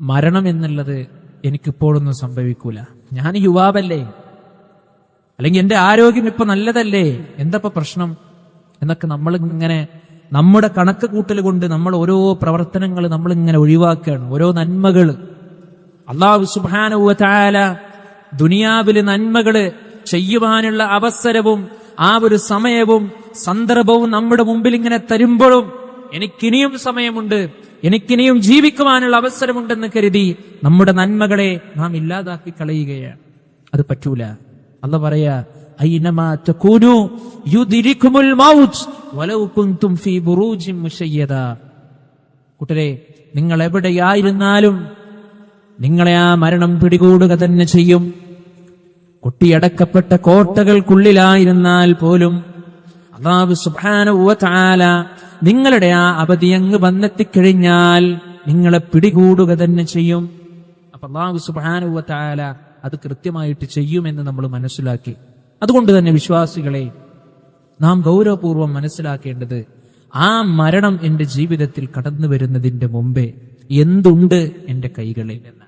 മരണം എന്നുള്ളത് എനിക്കിപ്പോഴൊന്നും സംഭവിക്കൂല. ഞാൻ യുവാവല്ലേ? അല്ലെങ്കിൽ എന്റെ ആരോഗ്യം ഇപ്പൊ നല്ലതല്ലേ? എന്തപ്പോ പ്രശ്നം? എന്നൊക്കെ നമ്മൾ ഇങ്ങനെ നമ്മുടെ കണക്ക് കൂട്ടൽ കൊണ്ട് നമ്മൾ ഓരോ പ്രവർത്തനങ്ങൾ നമ്മൾ ഇങ്ങനെ ഒഴിവാക്കുകയാണ്. ഓരോ നന്മകൾ. അള്ളാഹു സുബാനുവല ദുനിയാവിലെ നന്മകൾ ചെയ്യുവാനുള്ള അവസരവും ആ ഒരു സമയവും സന്ദർഭവും നമ്മുടെ മുമ്പിൽ ഇങ്ങനെ തരുമ്പോഴും എനിക്കിനിയും സമയമുണ്ട്. എനിക്കിനിയും ജീവിക്കുവാനുള്ള അവസരമുണ്ടെന്ന് കരുതി നമ്മുടെ നന്മകളെ നാം ഇല്ലാതാക്കി കളയുകയാണ്. അത് പറ്റൂല. അല്ല പറയാ കൂട്ടരെ നിങ്ങൾ എവിടെയായിരുന്നാലും നിങ്ങളെ ആ മരണം പിടികൂടുക തന്നെ ചെയ്യും. കുട്ടിയടക്കപ്പെട്ട കോട്ടകൾക്കുള്ളിലായിരുന്നാൽ പോലും അള്ളാഹു തആല നിങ്ങളുടെ ആ അവധി അങ്ങ് വന്നെത്തിക്കഴിഞ്ഞാൽ നിങ്ങളെ പിടികൂടുക തന്നെ ചെയ്യും. അപ്പൊ അള്ളാഹു സുബാനുവത്തായാല അത് കൃത്യമായിട്ട് ചെയ്യുമെന്ന് നമ്മൾ മനസ്സിലാക്കി. അതുകൊണ്ട് തന്നെ വിശ്വാസികളെ നാം ഗൗരവപൂർവം മനസ്സിലാക്കേണ്ടത് ആ മരണം എന്റെ ജീവിതത്തിൽ കടന്നു വരുന്നതിന്റെ മുമ്പേ എന്തുണ്ട് എന്റെ കൈകളിൽ എന്ന്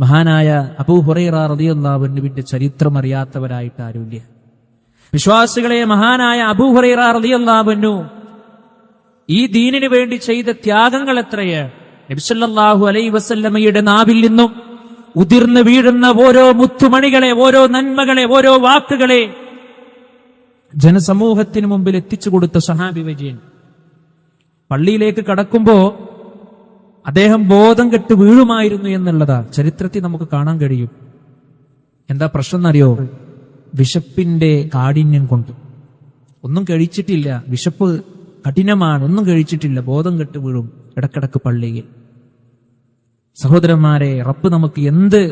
മഹാനായ അബൂ ഹുറൈറ റളിയല്ലാഹുവിന്റെ ചരിത്രം അറിയാത്തവരായിട്ട് ആരുമില്ല. വിശ്വാസികളെ മഹാനായ അബൂ ഹുറൈറ റളിയല്ലാഹുവിനു ഈ ദീനിനു വേണ്ടി ചെയ്ത ത്യാഗങ്ങൾ എത്രയ? നബിസല്ലാഹു അലൈ വസല്ലമ്മയുടെ നാവിൽ നിന്നും ഉതിർന്നു വീഴുന്ന ഓരോ മുത്തുമണികളെ ഓരോ നന്മകളെ ഓരോ വാക്കുകളെ ജനസമൂഹത്തിന് മുമ്പിൽ എത്തിച്ചു കൊടുത്ത സഹാബി വിജയൻ പള്ളിയിലേക്ക് കടക്കുമ്പോ അദ്ദേഹം ബോധം കെട്ട് വീഴുമായിരുന്നു എന്നുള്ളതാ. ചരിത്രത്തിൽ നമുക്ക് കാണാൻ കഴിയും. എന്താ പ്രശ്നം എന്നറിയോ? വിശപ്പിന്റെ കാഠിന്യം കൊണ്ട്. ഒന്നും കഴിച്ചിട്ടില്ല. വിശപ്പ് കഠിനമാണ്. ഒന്നും കഴിച്ചിട്ടില്ല. ബോധം കെട്ട് വീഴും ഇടക്കിടക്ക് പള്ളിയിൽ. സഹോദരന്മാരെ റബ്ബ് നമുക്ക് എന്ത്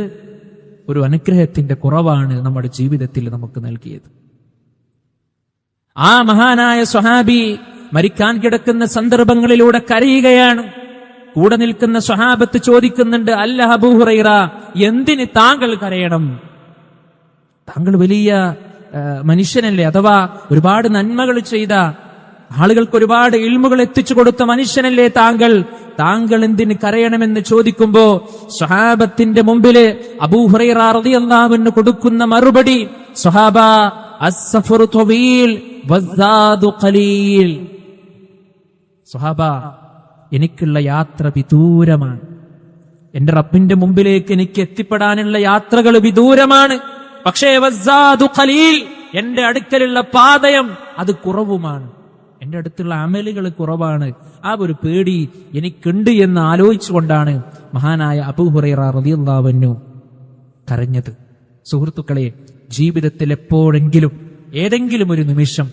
ഒരു അനുഗ്രഹത്തിന്റെ കുറവാണ് നമ്മുടെ ജീവിതത്തിൽ നമുക്ക് നൽകിയത്. ആ മഹാനായ സ്വഹാബി മരിക്കാൻ കിടക്കുന്ന സന്ദർഭങ്ങളിലൂടെ കരയുകയാണ്. കൂടെ നിൽക്കുന്ന സ്വഹാബത്ത് ചോദിക്കുന്നുണ്ട് അല്ല അബൂഹുറൈറ എന്തിന് താങ്കൾ കരയണം? താങ്കൾ വലിയ മനുഷ്യനല്ലേ? അഥവാ ഒരുപാട് നന്മകൾ ചെയ്ത ആളുകൾക്ക് ഒരുപാട് ഇൽമുകൾ എത്തിച്ചു കൊടുത്ത മനുഷ്യനല്ലേ താങ്കൾ? താങ്കൾ എന്തിന് കരയണമെന്ന് ചോദിക്കുമ്പോ സ്വഹാബത്തിന്റെ മുമ്പിൽ അബൂഹുറൈറിയാവിന് കൊടുക്കുന്ന മറുപടി സ്വഹാബ സ്വഹാബ എനിക്കുള്ള യാത്ര വിദൂരമാണ്. എന്റെ റബ്ബിന്റെ മുമ്പിലേക്ക് എനിക്ക് എത്തിപ്പെടാനുള്ള യാത്രകൾ വിദൂരമാണ്. പക്ഷേ എന്റെ അടുക്കലുള്ള പാതയം അത് കുറവുമാണ്. എന്റെ അടുത്തുള്ള അമലുകൾ കുറവാണ്. ആ ഒരു പേടി എനിക്കുണ്ട് എന്ന് ആലോചിച്ചുകൊണ്ടാണ് മഹാനായ അബൂഹുറൈറ റളിയല്ലാഹു കരഞ്ഞത്. സുഹൃത്തുക്കളെ ജീവിതത്തിൽ എപ്പോഴെങ്കിലും ഏതെങ്കിലും ഒരു നിമിഷം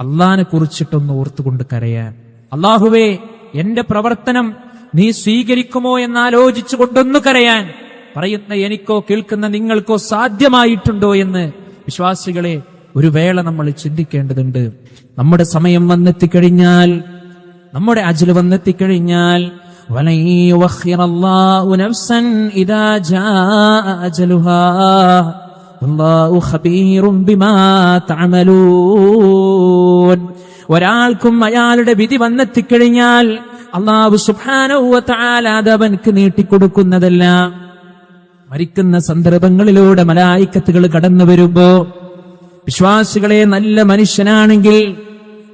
അള്ളാനെ കുറിച്ചിട്ടൊന്ന് ഓർത്തുകൊണ്ട് കരയാൻ. അള്ളാഹുവേ എന്റെ പ്രവർത്തനം നീ സ്വീകരിക്കുമോ എന്നാലോചിച്ചു കൊണ്ടൊന്ന് കരയാൻ. പറയുന്ന എനിക്കോ കേൾക്കുന്ന നിങ്ങൾക്കോ സാധ്യമായിട്ടുണ്ടോ എന്ന് വിശ്വാസികളെ ഒരു വേള നമ്മൾ ചിന്തിക്കേണ്ടതുണ്ട്. നമ്മുടെ സമയം വന്നെത്തിക്കഴിഞ്ഞാൽ നമ്മുടെ അജൽ വന്നെത്തിക്കഴിഞ്ഞാൽ ഒരാൾക്കും അയാളുടെ വിധി വന്നെത്തിക്കഴിഞ്ഞാൽ അള്ളാഹു സുബ്ഹാനഹു വ തആല അത് അവൻക്ക് നീട്ടിക്കൊടുക്കുന്നതല്ല മരിക്കുന്ന സന്ദർഭങ്ങളിലൂടെ മലായിക്കത്തുകൾ കടന്നു വരുമ്പോ വിശ്വാസികളെ നല്ല മനുഷ്യനാണെങ്കിൽ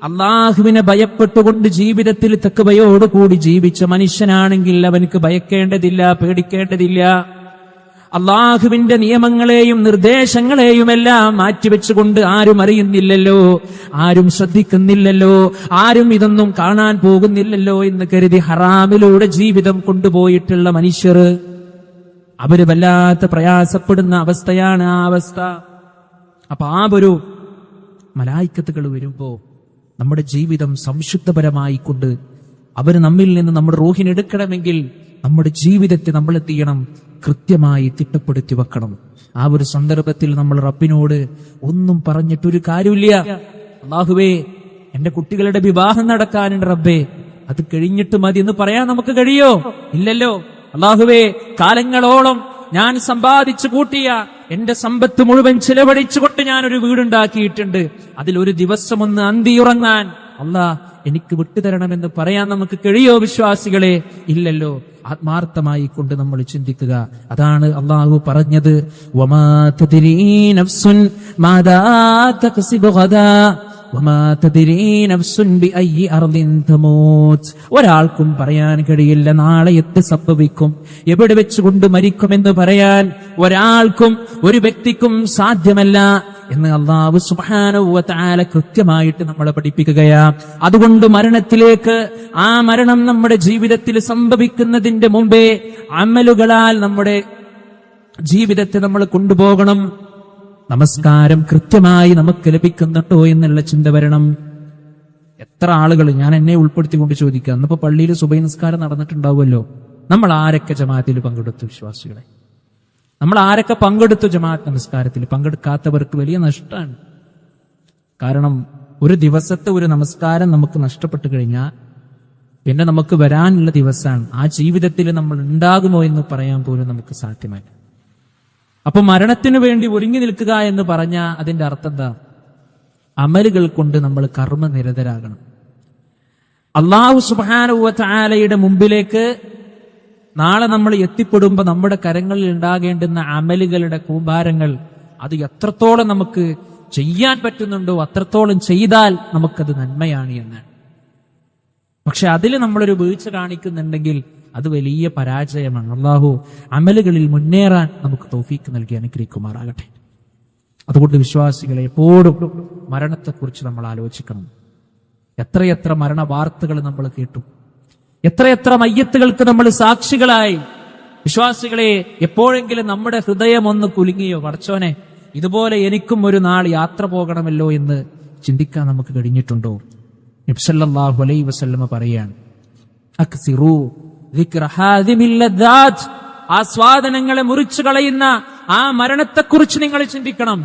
അള്ളാഹുവിനെ ഭയപ്പെട്ടുകൊണ്ട് ജീവിതത്തിൽ തെക്കുവയോടുകൂടി ജീവിച്ച മനുഷ്യനാണെങ്കിൽ അവനക്ക് ഭയക്കേണ്ടതില്ല പേടിക്കേണ്ടതില്ല. അള്ളാഹുവിന്റെ നിയമങ്ങളെയും നിർദ്ദേശങ്ങളെയും നിർദ്ദേശങ്ങളെയുമെല്ലാം മാറ്റിവെച്ചുകൊണ്ട് ആരും അറിയുന്നില്ലല്ലോ ആരും ശ്രദ്ധിക്കുന്നില്ലല്ലോ ആരും ഇതൊന്നും കാണാൻ പോകുന്നില്ലല്ലോ എന്ന് കരുതി ഹറാമിലൂടെ ജീവിതം കൊണ്ടുപോയിട്ടുള്ള മനുഷ്യർ. അവർ വല്ലാത്ത പ്രയാസപ്പെടുന്ന അവസ്ഥയാണ് ആ അവസ്ഥ. അപ്പൊ ആ ഒരു മലായിക്കത്തുകൾ വരുമ്പോ നമ്മുടെ ജീവിതം സംശുദ്ധപരമായി കൊണ്ട് അവർ നമ്മിൽ നിന്ന് നമ്മുടെ റൂഹിനെടുക്കണമെങ്കിൽ നമ്മുടെ ജീവിതത്തെ നമ്മൾ എന്ത് ചെയ്യണം? കൃത്യമായി തിട്ടപ്പെടുത്തി വെക്കണം. ആ ഒരു സന്ദർഭത്തിൽ നമ്മൾ റബ്ബിനോട് ഒന്നും പറഞ്ഞിട്ടൊരു കാര്യമില്ല. അള്ളാഹുവേ എന്റെ കുട്ടികളുടെ വിവാഹം നടക്കാനുണ്ട് റബ്ബേ. അത് കഴിഞ്ഞിട്ട് മതി എന്ന് പറയാൻ നമുക്ക് കഴിയോ? ഇല്ലല്ലോ. അള്ളാഹുവേ കാലങ്ങളോളം ഞാൻ സമ്പാദിച്ചു കൂട്ടിയ എന്റെ സമ്പത്ത് മുഴുവൻ ചിലവഴിച്ചുകൊണ്ട് ഞാൻ ഒരു വീടുണ്ടാക്കിയിട്ടുണ്ട്. അതിൽ ഒരു ദിവസം ഒന്ന് അന്തിയുറങ്ങാൻ അല്ലാ എനിക്ക് വിട്ടുതരണമെന്ന് പറയാൻ നമുക്ക് കഴിയോ വിശ്വാസികളെ? ഇല്ലല്ലോ. ആത്മാർത്ഥമായി കൊണ്ട് നമ്മൾ ചിന്തിക്കുക. അതാണ് അള്ളാഹു പറഞ്ഞത്. ഒരാൾക്കും പറയാൻ കഴിയില്ല നാളെ എന്ത് സംഭവിക്കും? എവിടെ വെച്ച് വെച്ചുകൊണ്ട് മരിക്കുമെന്ന് പറയാൻ ഒരാൾക്കും ഒരു വ്യക്തിക്കും സാധ്യമല്ല എന്ന് അള്ളാഹു സുബാനുവല കൃത്യമായിട്ട് നമ്മളെ പഠിപ്പിക്കുകയാ. അതുകൊണ്ട് മരണത്തിലേക്ക് ആ മരണം നമ്മുടെ ജീവിതത്തിൽ സംഭവിക്കുന്നതിന്റെ മുമ്പേ അമലുകളാൽ നമ്മുടെ ജീവിതത്തെ നമ്മൾ കൊണ്ടുപോകണം. നമസ്കാരം കൃത്യമായി നമുക്ക് ലഭിക്കുന്നുണ്ടോ എന്നുള്ള ചിന്ത വരണം. എത്ര ആളുകൾ ഞാൻ എന്നെ ഉൾപ്പെടുത്തിക്കൊണ്ട് ചോദിക്കുക. അന്നിപ്പോ പള്ളിയിൽ സുബൈ നിസ്കാരം നടന്നിട്ടുണ്ടാവുമല്ലോ. നമ്മൾ ആരൊക്കെ ജമാഅത്തിൽ പങ്കെടുത്തു വിശ്വാസികളെ? നമ്മൾ ആരൊക്കെ പങ്കെടുത്തു ജമാഅത്ത് നമസ്കാരത്തിൽ? പങ്കെടുക്കാത്തവർക്ക് വലിയ നഷ്ടമാണ്. കാരണം ഒരു ദിവസത്തെ ഒരു നമസ്കാരം നമുക്ക് നഷ്ടപ്പെട്ടു കഴിഞ്ഞാൽ പിന്നെ നമുക്ക് വരാനുള്ള ദിവസമാണ്. ആ ജീവിതത്തിൽ നമ്മൾ ഉണ്ടാകുമോ എന്ന് പറയാൻ പോലും നമുക്ക് സാധ്യമല്ല. അപ്പൊ മരണത്തിനു വേണ്ടി ഒരുങ്ങി നിൽക്കുക എന്ന് പറഞ്ഞ അതിന്റെ അർത്ഥം എന്താ? അമലുകൾ കൊണ്ട് നമ്മൾ കർമ്മനിരതരാകണം. അള്ളാഹു സുബാനുവലയുടെ മുമ്പിലേക്ക് നാളെ നമ്മൾ എത്തിപ്പെടുമ്പോൾ നമ്മുടെ കരങ്ങളിൽ ഉണ്ടാകേണ്ടുന്ന അമലുകളുടെ കൂമ്പാരങ്ങൾ അത് എത്രത്തോളം നമുക്ക് ചെയ്യാൻ പറ്റുന്നുണ്ടോ അത്രത്തോളം ചെയ്താൽ നമുക്കത് നന്മയാണ് എന്നാണ്. പക്ഷെ അതിൽ നമ്മളൊരു വീഴ്ച കാണിക്കുന്നുണ്ടെങ്കിൽ അത് വലിയ പരാജയമാണ്. അള്ളാഹു അമലുകളിൽ മുന്നേറാൻ നമുക്ക് തൗഫീക്ക് നൽകി അനുഗ്രഹിക്കുമാറാകട്ടെ. അതുകൊണ്ട് വിശ്വാസികളെ എപ്പോഴും മരണത്തെക്കുറിച്ച് നമ്മൾ ആലോചിക്കണം. എത്രയെത്ര മരണ വാർത്തകൾ നമ്മൾ കേട്ടു. എത്രയെത്ര മയ്യത്തുകൾക്ക് നമ്മൾ സാക്ഷികളായി. വിശ്വാസികളെ എപ്പോഴെങ്കിലും നമ്മുടെ ഹൃദയം ഒന്ന് കുലുങ്ങിയോ? പടച്ചോനെ ഇതുപോലെ എനിക്കും ഒരു നാൾ യാത്ര പോകണമല്ലോ എന്ന് ചിന്തിക്കാൻ നമുക്ക് കഴിഞ്ഞിട്ടുണ്ടോ? നബ്സല്ലാഹു അലൈ വസല്ലമ പറയാണ് അക്സിറു ആസ്വാദനങ്ങളെ മുറിച്ചു കളയുന്ന ആ മരണത്തെക്കുറിച്ച് നിങ്ങൾ ചിന്തിക്കണം.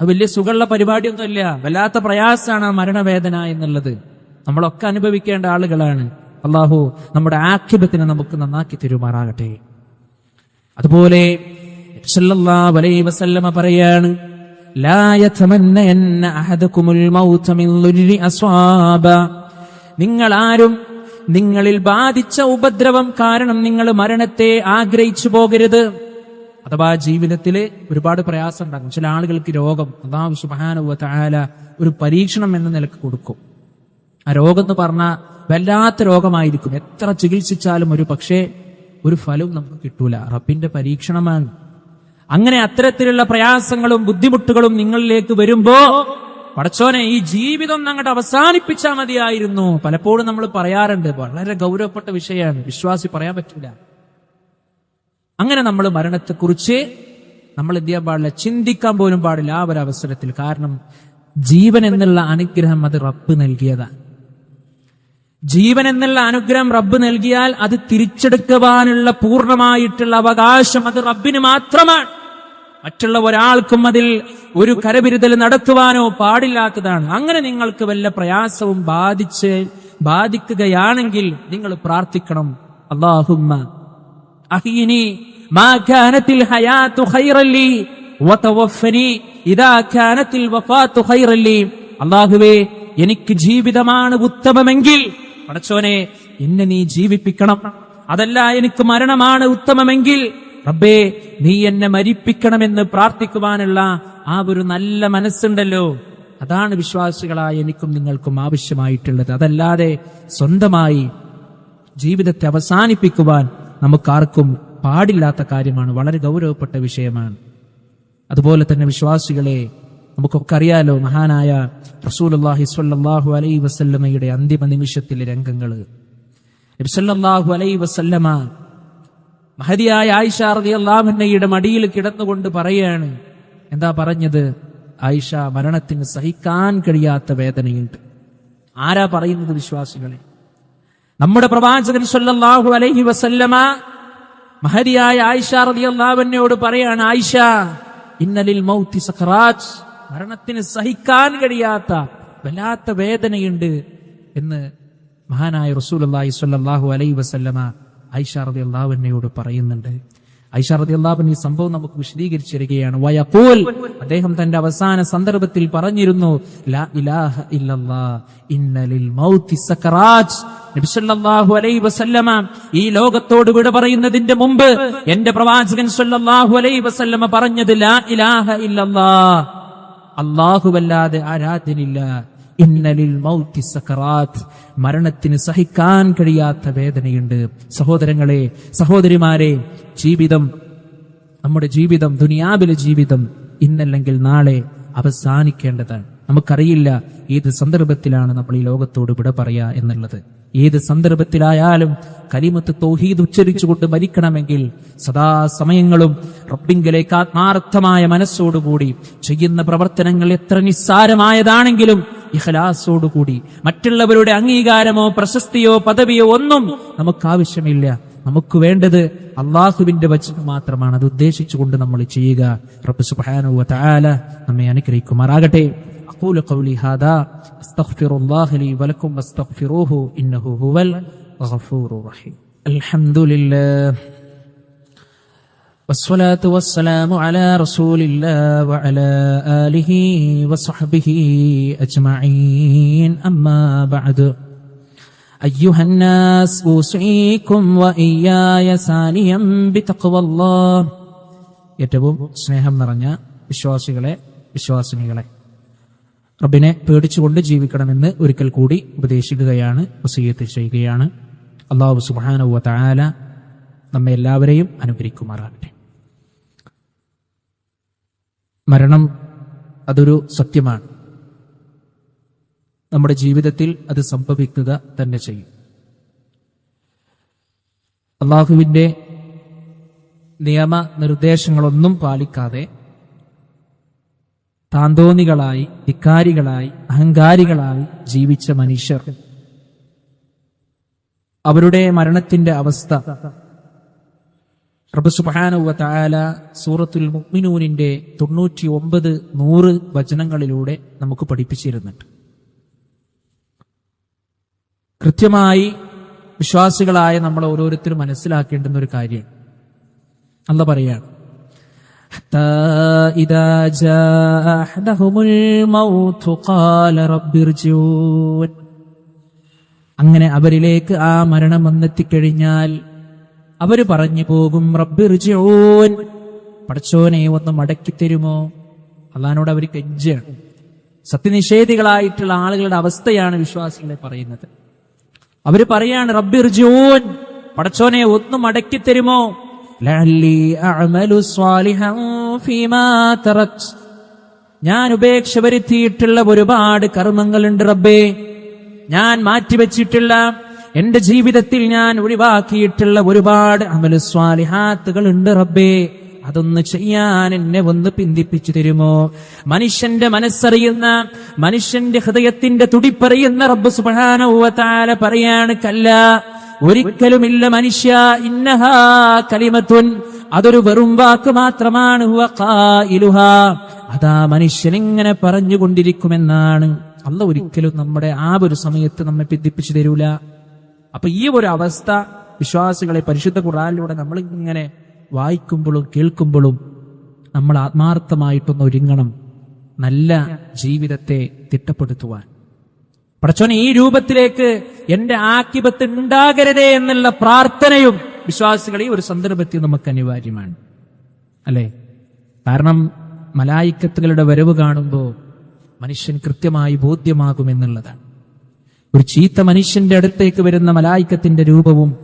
അത് വലിയ സുഖമുള്ള പരിപാടിയൊന്നുമില്ല. വല്ലാത്ത പ്രയാസമാണ് ആ മരണവേദന എന്നുള്ളത്. നമ്മളൊക്കെ അനുഭവിക്കേണ്ട ആളുകളാണ്. അള്ളാഹു നമ്മുടെ ആഖിബത്തിനെ നമുക്ക് നന്നാക്കി തരുമാറാകട്ടെ. അതുപോലെ പറയാണ് നിങ്ങൾ ആരും നിങ്ങളിൽ ബാധിച്ച ഉപദ്രവം കാരണം നിങ്ങൾ മരണത്തെ ആഗ്രഹിച്ചു പോകരുത്. അഥവാ ജീവിതത്തിൽ ഒരുപാട് പ്രയാസം ഉണ്ടാകും ചില ആളുകൾക്ക് രോഗം അതാ സുബാനുവ ഒരു പരീക്ഷണം എന്ന നിലയ്ക്ക് കൊടുക്കും. ആ രോഗം എന്ന് പറഞ്ഞാൽ വല്ലാത്ത രോഗമായിരിക്കും. എത്ര ചികിത്സിച്ചാലും ഒരു പക്ഷേ ഒരു ഫലവും നമുക്ക് കിട്ടൂല. റബ്ബിന്റെ പരീക്ഷണമാണ്. അങ്ങനെ അത്തരത്തിലുള്ള പ്രയാസങ്ങളും ബുദ്ധിമുട്ടുകളും നിങ്ങളിലേക്ക് വരുമ്പോ പടച്ചോനെ ഈ ജീവിതം അങ്ങോട്ട് അവസാനിപ്പിച്ചാൽ മതിയായിരുന്നു. പലപ്പോഴും നമ്മൾ പറയാറുണ്ട് വളരെ ഗൗരവപ്പെട്ട വിഷയമാണ്. വിശ്വാസി പറയാൻ പറ്റില്ല. അങ്ങനെ നമ്മൾ മരണത്തെക്കുറിച്ച് നമ്മൾ എന്ത് ചെയ്യാൻ പാടില്ല? ചിന്തിക്കാൻ പോലും പാടില്ല ആ ഒരു അവസരത്തിൽ. കാരണം ജീവൻ എന്നുള്ള അനുഗ്രഹം അത് റബ്ബ് നൽകിയതാണ് ജീവൻ എന്നുള്ള അനുഗ്രഹം റബ്ബ് നൽകിയാൽ അത് തിരിച്ചെടുക്കുവാനുള്ള പൂർണമായിട്ടുള്ള അവകാശം അത് റബ്ബിന് മാത്രമാണ്. മറ്റുള്ള ഒരാൾക്കും അതിൽ ഒരു കരവിരുതൽ നടത്തുവാനോ പാടില്ലാത്തതാണ്. അങ്ങനെ നിങ്ങൾക്ക് വല്ല പ്രയാസവും ബാധിച്ച് ബാധിക്കുകയാണെങ്കിൽ നിങ്ങൾ പ്രാർത്ഥിക്കണം. അള്ളാഹുമ്മ അഹീനി അല്ലാഹുവേ എനിക്ക് ജീവിതമാണ് ഉത്തമമെങ്കിൽ പടച്ചോനെ എന്നെ നീ ജീവിപ്പിക്കണം. അതല്ല എനിക്ക് മരണമാണ് ഉത്തമമെങ്കിൽ റബ്ബേ നീ എന്നെ മരിപ്പിക്കണമെന്ന് പ്രാർത്ഥിക്കുവാനുള്ള ആ ഒരു നല്ല മനസ്സുണ്ടല്ലോ. അതാണ് വിശ്വാസികളായ എനിക്കും നിങ്ങൾക്കും ആവശ്യമായിട്ടുള്ളത്. അതല്ലാതെ സ്വന്തമായി ജീവിതത്തെ അവസാനിപ്പിക്കുവാൻ നമുക്കാർക്കും പാടില്ലാത്ത കാര്യമാണ്. വളരെ ഗൗരവപ്പെട്ട വിഷയമാണ്. അതുപോലെ തന്നെ വിശ്വാസികളെ നമുക്കൊക്കെ അറിയാലോ മഹാനായ റസൂലുള്ളാഹി സ്വല്ലല്ലാഹു അലൈ വസല്ലമയുടെ അന്തിമ നിമിഷത്തിലെ രംഗങ്ങൾ അലൈഹി വസല്ലമ മഹതിയായ ആയിഷ അള്ളാഹുന്നയുടെ മടിയിൽ കിടന്നുകൊണ്ട് പറയാണ് എന്താ പറഞ്ഞത്? ആയിഷ മരണത്തിന് സഹിക്കാൻ കഴിയാത്ത വേദനയുണ്ട്. ആരാ പറയുന്നത് വിശ്വാസികളെ? നമ്മുടെ പ്രവാചകൻ സല്ലല്ലാഹു അലൈഹി വസല്ലമ മഹരിയായ ആയിഷ അള്ളാഹുവിനോട് പറയാണ് ആയിഷ ഇന്നലിൽ മൗത്തി സഖറാജ് മരണത്തിന് സഹിക്കാൻ കഴിയാത്ത വല്ലാത്ത വേദനയുണ്ട് എന്ന് മഹാനായ റസൂൽ റസൂലുള്ളാഹി സല്ലാഹു അലൈഹി വസല്ലമ ആയിഷ റളിയല്ലാഹുവിനോട് പറയുന്നുണ്ട്. ഐഷ റളിയല്ലാഹു ഈ സംഭവം നമുക്ക് വിശദീകരിച്ചു തരികയാണ് വയഖൂൽ അദ്ദേഹം തന്റെ അവസാന സന്ദർഭത്തിൽ പറഞ്ഞിരുന്നു ലാ ഇലാഹ ഇല്ലല്ലാ വസല്ലമ ഈ ലോകത്തോട് വിട പറയുന്നതിന്റെ മുമ്പ് എന്റെ പ്രവാചകൻ വസല്ലമ പറഞ്ഞത് ലാ ഇലാഹ ഇല്ലല്ലാ അല്ലാഹുവല്ലാതെ ആരാധ്യനില്ല ഇന്നലിൽ മൗത്തി സക്കറാത്ത്. മരണത്തിന് സഹിക്കാൻ കഴിയാത്ത വേദനയുണ്ട്. സഹോദരങ്ങളെ സഹോദരിമാരെ ജീവിതം നമ്മുടെ ജീവിതം ദുനിയാവിലെ ജീവിതം ഇന്നല്ലെങ്കിൽ നാളെ അവസാനിക്കേണ്ടതാണ്. നമുക്കറിയില്ല ഏത് സന്ദർഭത്തിലാണ് നമ്മൾ ഈ ലോകത്തോട് വിട പറയാ എന്നുള്ളത്. ഏത് സന്ദർഭത്തിലായാലും കലിമത്ത് തൗഹീദ് ഉച്ചരിച്ചുകൊണ്ട് മരിക്കണമെങ്കിൽ സദാസമയങ്ങളും റബ്ബിങ്കിലേക്ക് ആത്മാർത്ഥമായ മനസ്സോടുകൂടി ചെയ്യുന്ന പ്രവർത്തനങ്ങൾ എത്ര നിസ്സാരമായതാണെങ്കിലും ഇഖലാസോടുകൂടി മറ്റുള്ളവരുടെ അംഗീകാരമോ പ്രശസ്തിയോ പദവിയോ ഒന്നും നമുക്ക് ആവശ്യമില്ല നമുക്ക് വേണ്ടത് അള്ളാഹുവിന്റെ വചനം മാത്രമാണ് അത് ഉദ്ദേശിച്ചുകൊണ്ട് നമ്മൾ ചെയ്യുക റബ്ബ് സുബ്ഹാനഹു വ തആല നമ്മെ അനുഗ്രഹിക്കുമാറാകട്ടെ أقول قولي هذا أستغفر الله لي ولكم واستغفروه إنه هو الغفور الرحيم الحمد لله والصلاة والسلام على رسول الله وعلى آله وصحبه أجمعين أما بعد أيها الناس أوصيكم وإياي ثانيا بتقوى الله ഏറ്റവും സ്നേഹം നിറഞ്ഞ വിശ്വാസികളെ വിശ്വാസിനികളെ റബ്ബിനെ പേടിച്ചുകൊണ്ട് ജീവിക്കണമെന്ന് ഒരിക്കൽ കൂടി ഉപദേശിക്കുകയാണ് വസീയത്ത് ചെയ്യുകയാണ് അള്ളാഹു സുബാനുവ താല നമ്മെ എല്ലാവരെയും അനുഗ്രഹിക്കുമാറാകട്ടെ മരണം അതൊരു സത്യമാണ്. നമ്മുടെ ജീവിതത്തിൽ അത് സംഭവിക്കുക തന്നെ ചെയ്യും. അള്ളാഹുവിന്റെ നിയമ നിർദ്ദേശങ്ങളൊന്നും പാലിക്കാതെ താന്തോന്നികളായി ധിക്കാരികളായി അഹങ്കാരികളായി ജീവിച്ച മനുഷ്യർ അവരുടെ മരണത്തിന്റെ അവസ്ഥ റബ്ബ് സുബാനുവ സൂറത്തുൽ മുക്മിനൂനിന്റെ തൊണ്ണൂറ്റി ഒമ്പത് നൂറ് വചനങ്ങളിലൂടെ നമുക്ക് പഠിപ്പിച്ചിരുന്നുണ്ട്. കൃത്യമായി വിശ്വാസികളായ നമ്മൾ ഓരോരുത്തരും മനസ്സിലാക്കേണ്ടുന്ന ഒരു കാര്യം. അല്ല പറയാണ് അങ്ങനെ അവരിലേക്ക് ആ മരണം വന്നെത്തിക്കഴിഞ്ഞാൽ അവർ പറഞ്ഞു പോകും റബ്ബിർജൂൻ പടച്ചോനെ ഒന്ന് മടക്കി തരുമോ? അള്ളഹാനോട് അവർ കെഞ്ചാണ് സത്യനിഷേധികളായിട്ടുള്ള ആളുകളുടെ അവസ്ഥയാണ് വിശ്വാസികളെ പറയുന്നത്. അവർ പറയാണ് റബ്ബിർജൂൻ പടച്ചോനെ ഒന്ന് മടക്കി തരുമോ? ഞാൻ ഉപേക്ഷ വരുത്തിയിട്ടുള്ള ഒരുപാട് കർമ്മങ്ങളുണ്ട് റബ്ബേ. ഞാൻ മാറ്റിവെച്ചിട്ടുള്ള എന്റെ ജീവിതത്തിൽ ഞാൻ ഒഴിവാക്കിയിട്ടുള്ള ഒരുപാട് അമലു സ്വാലിഹാത്തുകൾ ഉണ്ട് റബ്ബേ. അതൊന്ന് ചെയ്യാൻ എന്നെ ഒന്ന് പിന്തിപ്പിച്ചു തരുമോ? മനുഷ്യന്റെ മനസ്സറിയുന്ന മനുഷ്യന്റെ ഹൃദയത്തിന്റെ തുടിപ്പറിയുന്ന റബ്ബ് സുബാന പറയാണ് കല്ല. ഒരിക്കലുമില്ല മനുഷ്യ ഇന്നഹാ കലിമത്തുൻ. അതൊരു വെറും വാക്ക് മാത്രമാണ്. അതാ മനുഷ്യൻ ഇങ്ങനെ പറഞ്ഞുകൊണ്ടിരിക്കുമെന്നാണ്. അല്ല ഒരിക്കലും നമ്മുടെ ആ ഒരു സമയത്ത് നമ്മെ പിന്തിപ്പിച്ചു തരൂല. അപ്പൊ ഈ ഒരു അവസ്ഥ വിശ്വാസികളെ പരിശുദ്ധ ഖുറാനിലൂടെ നമ്മൾ ഇങ്ങനെ വായിക്കുമ്പോഴും കേൾക്കുമ്പോഴും നമ്മൾ ആത്മാർത്ഥമായിട്ടൊന്ന് ഒരുങ്ങണം നല്ല ജീവിതത്തെ തിട്ടപ്പെടുത്തുവാൻ. പടച്ചോനെ ഈ രൂപത്തിലേക്ക് എന്റെ ആക്കിപത്ത് ഉണ്ടാകരുതേ എന്നുള്ള പ്രാർത്ഥനയും വിശ്വാസികളെ ഒരു സന്ദർഭത്തിൽ നമുക്ക് അനിവാര്യമാണ്. അല്ലേ? കാരണം മലായിക്കത്തുകളുടെ വരവ് കാണുമ്പോൾ മനുഷ്യൻ കൃത്യമായി ബോധ്യമാകുമെന്നുള്ളതാണ്. ഒരു ചീത്ത മനുഷ്യന്റെ അടുത്തേക്ക് വരുന്ന മലായിക്കത്തിന്റെ രൂപവും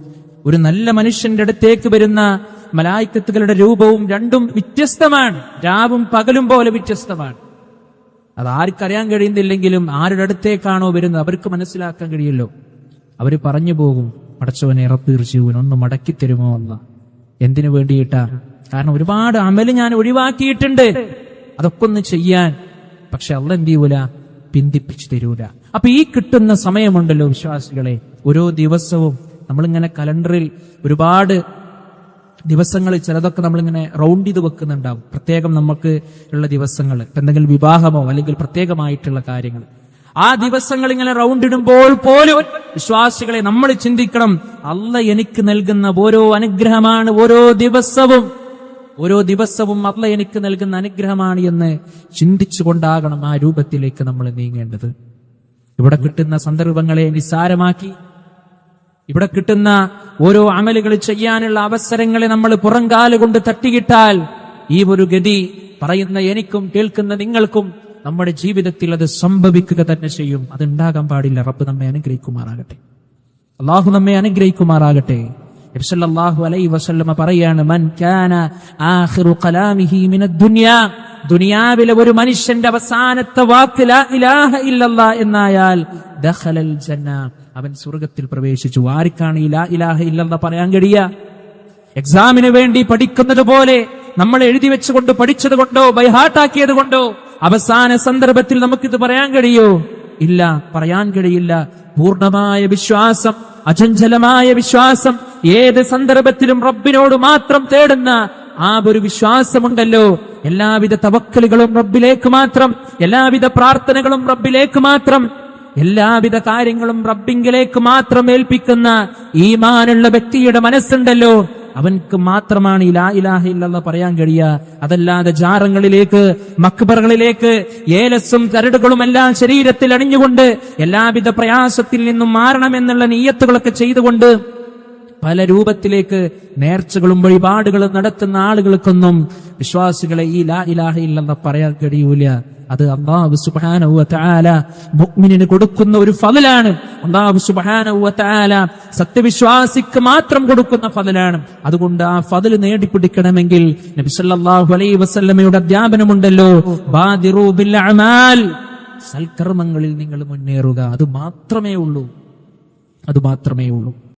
ഒരു നല്ല മനുഷ്യന്റെ അടുത്തേക്ക് വരുന്ന മലായിക്കത്തുകളുടെ രൂപവും രണ്ടും വ്യത്യസ്തമാണ്. രാവും പകലും പോലെ വ്യത്യസ്തമാണ്. അത് ആർക്കറിയാൻ കഴിയുന്നില്ലെങ്കിലും ആരുടെ അടുത്തേക്കാണോ വരുന്നത് അവർക്ക് മനസ്സിലാക്കാൻ കഴിയല്ലോ അവർ പറഞ്ഞു പോകും പടച്ചവനെ ഇറപ്പീർച്ചീവൻ ഒന്ന് മടക്കി തരുമോ അല്ല എന്തിനു വേണ്ടിയിട്ടാ? കാരണം ഒരുപാട് അമൽ ഞാൻ ഒഴിവാക്കിയിട്ടുണ്ട്. അതൊക്കെ ഒന്ന് ചെയ്യാൻ. പക്ഷെ അല്ല എന്ത് ചെയ്യൂല? പിന്തിപ്പിച്ചു തരൂല. അപ്പൊ ഈ കിട്ടുന്ന സമയമുണ്ടല്ലോ വിശ്വാസികളെ. ഓരോ ദിവസവും നമ്മളിങ്ങനെ കലണ്ടറിൽ ഒരുപാട് ദിവസങ്ങളിൽ ചിലതൊക്കെ നമ്മളിങ്ങനെ റൗണ്ട് ചെയ്ത് വെക്കുന്നുണ്ടാവും. പ്രത്യേകം നമുക്ക് ഉള്ള ദിവസങ്ങൾ. എന്തെങ്കിലും വിവാഹമോ അല്ലെങ്കിൽ പ്രത്യേകമായിട്ടുള്ള കാര്യങ്ങൾ. ആ ദിവസങ്ങൾ ഇങ്ങനെ റൗണ്ട് ഇടുമ്പോൾ പോലും വിശ്വാസികളെ നമ്മൾ ചിന്തിക്കണം. അല്ല എനിക്ക് നൽകുന്ന ഓരോ അനുഗ്രഹമാണ് ഓരോ ദിവസവും. ഓരോ ദിവസവും അല്ല എനിക്ക് നൽകുന്ന അനുഗ്രഹമാണ് എന്ന് ചിന്തിച്ചുകൊണ്ടാകണം ആ രൂപത്തിലേക്ക് നമ്മൾ നീങ്ങേണ്ടത്. ഇവിടെ കിട്ടുന്ന സന്ദർഭങ്ങളെ നിസ്സാരമാക്കി ഇവിടെ കിട്ടുന്ന ഓരോ അമലുകൾ ചെയ്യാനുള്ള അവസരങ്ങളെ നമ്മൾ പുറങ്കാലുകൊണ്ട് കൊണ്ട് തട്ടിയിട്ടാൽ ഈ ഒരു ഗതി പറയുന്ന എനിക്കും കേൾക്കുന്ന നിങ്ങൾക്കും നമ്മുടെ ജീവിതത്തിൽ അത് സംഭവിക്കുക തന്നെ ചെയ്യും. അത് ഉണ്ടാകാൻ പാടില്ല. റബ്ബ് നമ്മെ അനുഗ്രഹിക്കുമാറാകട്ടെ. അള്ളാഹു നമ്മെ അനുഗ്രഹിക്കുമാറാകട്ടെ. നബിസല്ലല്ലാഹു അലൈ വസല്ലമ പറയാണ് മൻ കാന ആഖിറു കലാമിഹി മിന ദുനിയാ. ദുനിയാവിലെ ഒരു മനുഷ്യന്റെ അവസാനത്തെ വാക്ക് ലാ ഇലാഹ ഇല്ലല്ലാ എന്നായാൽ ദഖലൽ ജന്ന. അവൻ സ്വർഗത്തിൽ പ്രവേശിച്ചു. ആർക്കാണ് ഈ ലാ ഇലാഹ ഇല്ലല്ലാ പറയാൻ കഴിയുക എക്സാമിന് വേണ്ടി പഠിക്കുന്നത് പോലെ നമ്മൾ എഴുതി വെച്ചുകൊണ്ട് പഠിച്ചത് കൊണ്ടോ ബൈഹാട്ടാക്കിയത് കൊണ്ടോ അവസാന സന്ദർഭത്തിൽ നമുക്കിത് പറയാൻ കഴിയോ? ഇല്ല പറയാൻ കഴിയില്ല. പൂർണമായ വിശ്വാസം അചഞ്ചലമായ വിശ്വാസം ഏത് സന്ദർഭത്തിലും റബ്ബിനോട് മാത്രം തേടുന്ന ആ ഒരു വിശ്വാസമുണ്ടല്ലോ. എല്ലാവിധ തവക്കലുകളും റബ്ബിലേക്ക് മാത്രം എല്ലാവിധ പ്രാർത്ഥനകളും റബ്ബിലേക്ക് മാത്രം എല്ലാവിധ കാര്യങ്ങളും റബ്ബിങ്കിലേക്ക് മാത്രം ഏൽപ്പിക്കുന്ന ഈമാനുള്ള വ്യക്തിയുടെ മനസ്സുണ്ടല്ലോ. അവൻക്ക് മാത്രമാണ് ഈ ലാ ഇലാഹ ഇല്ലല്ലാഹ് പറയാൻ കഴിയുക. അതല്ലാതെ ജാറങ്ങളിലേക്ക് മക്ബറുകളിലേക്ക് ഏലസും കരടുകളും എല്ലാം ശരീരത്തിൽ അണിഞ്ഞുകൊണ്ട് എല്ലാവിധ പ്രയാസത്തിൽ നിന്നും മാറണമെന്നുള്ള നീയത്തുകളൊക്കെ ചെയ്തുകൊണ്ട് പല രൂപത്തിലേക്ക് നേർച്ചകളും വഴിപാടുകളും നടത്തുന്ന ആളുകൾക്കൊന്നും വിശ്വാസികളെ ഈ ലാ ഇലാഹ ഇല്ലെന്ന് പറയാൻ കഴിയൂല. അത് അള്ളാഹു സുബാനവുല മുക്മിനിന് കൊടുക്കുന്ന ഒരു ഫതിലാണ്. അള്ളാഹു സുബാന സത്യവിശ്വാസിക്ക് മാത്രം കൊടുക്കുന്ന ഫതിലാണ്. അതുകൊണ്ട് ആ ഫതിൽ നേടിപ്പിടിക്കണമെങ്കിൽ നബിസല്ലാഹു അലൈ വസല്ലമയുടെ അധ്യാപനമുണ്ടല്ലോ. സൽക്കർമ്മങ്ങളിൽ നിങ്ങൾ മുന്നേറുക. അത് മാത്രമേ ഉള്ളൂ. അത് മാത്രമേ ഉള്ളൂ.